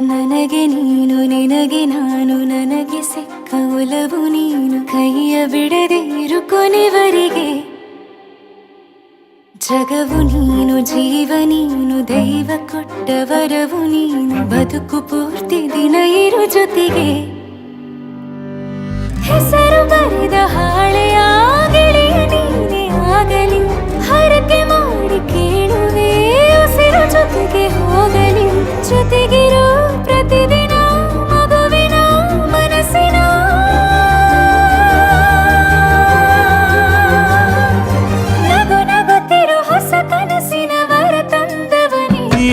ನನಗೆ ನೀನು, ನಿನಗೆ ನಾನು, ನನಗೆ ಸಿಕ್ಕ ಒಲವು ನೀನು. ಕೈಯ ಬಿಡದೆ ಇರು ಕೊನೆವರೆಗೆ. ಜಗವು ನೀನು, ಜೀವ ನೀನು, ದೈವ ಕೊಟ್ಟ ವರವು ನೀನು. ಬದುಕು ಪೂರ್ತಿ ದಿನ ಇರು ಜೊತೆಗೆ. ಹೆಸರು ಬರೆದ ಹಾಳೆಯ ನೀನೇ ಆಗಲಿ. ಹರಕೆ ಮಾಡಿ ಕೇಳುವೆ, ಉಸಿರು ಜೊತೆಗೆ ಹೋಗಲಿ. ಜೊತೆಗಿರೋ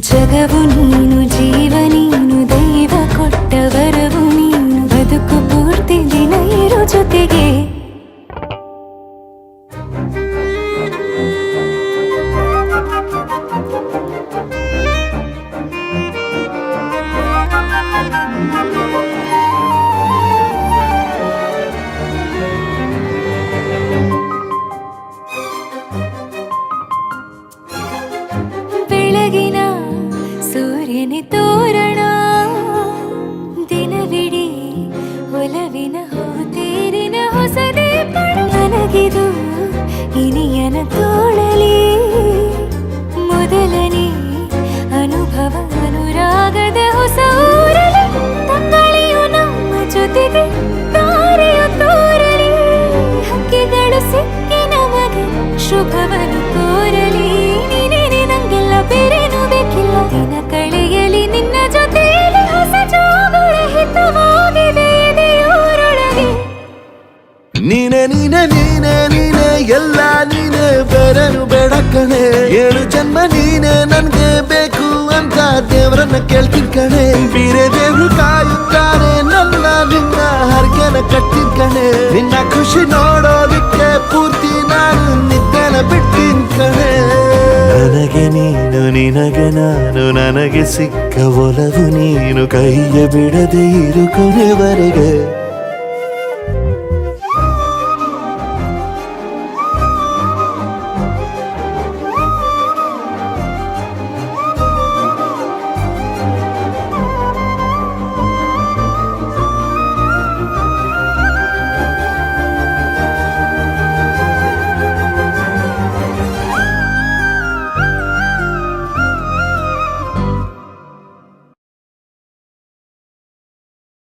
ಜಗವು ನೀನು ಜೀವ ನೀನು ದೈವ ಕೊಟ್ಟ ವರವು ನೀನು. ಬದುಕು ಪೂರ್ತಿ ದಿನ ಇರು ಜೊತೆಗೆ. ಬೆಳಗಿನ ಸೂರ್ಯನ ತೋರಣ, ದಿನವಿಡೀ ಒಲವಿನ ಹೋತೇರಿನ ಹೊಸದೇ ನನಗಿದು ಇನಿಯನ ತೋಳಲಿ. ಮೊದಲನೇ ಅನುಭವ ಅನುರಾಗದ ಹೊಸ ಊರಲಿ ತಂಗಳಿಯು ನಮ್ಮ ಜೊತೆಗೆ ತಾರೆಯ ತೋರಲಿ. ಹಕ್ಕಿಗಳು ಸಿಕ್ಕಿ ನಮಗೆ ಶುಭವನ್ನು ನೀನೆ ನೀನೆ ನೀನೆ, ಎಲ್ಲ ನೀನೆ ಬೇರೆನು ಬೇಡ ಕಣೆ. ಏಳು ಜನ್ಮ ನೀನೆ, ನನ್ಗೆ ಬೇಕು ಅಂತ ದೇವರನ್ನ ಕೇಳ್ತೀನಿ ಕಣೆ. ಬೇರೆ ದೇವ್ರು ಕಾಯುತ್ತಾರೆ, ನನ್ನ ನಿನ್ನ ಹರಕೆನ ಕಟ್ಟಿನ ಕಣೆ. ನಿನ್ನ ಖುಷಿ ನೋಡೋದಕ್ಕೆ ಪೂರ್ತಿ ನಾನು ನಿದ್ದೆನ ಬಿಟ್ಟಿನ್ ಕಣೆ. ನನಗೆ ನೀನು, ನಿನಗೆ ನಾನು, ನನಗೆ ಸಿಕ್ಕ ಒಲವು ನೀನು ಕೈಯ ಬಿಡದೆ ಇರು ಕೊನೆವರೆಗೆ